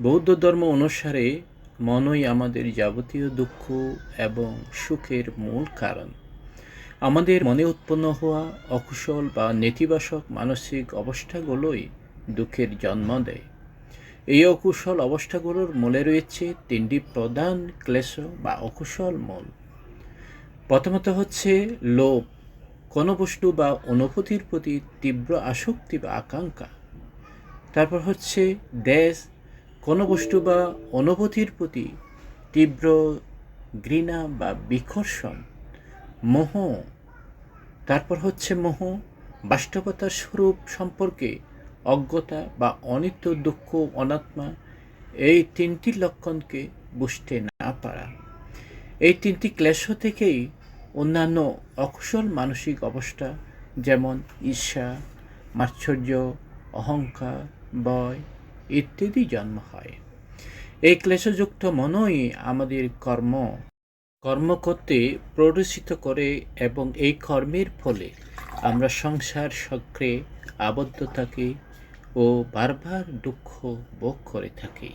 বৌদ্ধ ধর্ম অনুসারে মনই আমাদের যাবতীয় দুঃখ এবং সুখের মূল কারণ। আমাদের মনে উৎপন্ন হওয়া অকুশল বা নেতিবাচক মানসিক অবস্থাগুলোই দুঃখের জন্ম দেয়। এই অকুশল অবস্থাগুলোর মূলে রয়েছে তিনটি প্রধান ক্লেশ বা অকুশল মূল। প্রথমত হচ্ছে লোভ। কোনো বস্তু বা অনুভূতির প্রতি তীব্র আসক্তি বা আকাঙ্ক্ষা। তারপর হচ্ছে দেশ কোনো বস্তু বা অনুভূতির প্রতি তীব্র ঘৃণা বা বিকর্ষণ, মোহ, তারপর হচ্ছে মোহ, বাস্তবতার স্বরূপ সম্পর্কে অজ্ঞতা বা অনিত্য, দুঃখ, অনাত্মা, এই তিনটি লক্ষণকে বুঝতে না পারা। এই তিনটি ক্লেশ থেকেই অন্যান্য অকুশল মানসিক অবস্থা, যেমন ঈর্ষা মাৎসর্য অহংকার, ভয় ইত্যাদি জন্ম হয়। এই ক্লেশযুক্ত মনই আমাদের কর্ম। কর্ম করতে প্ররোচিত করে এবং এই কর্মের ফলে আমরা সংসার চক্রে আবদ্ধ থাকি ও বারবার দুঃখ ভোগ করে থাকি।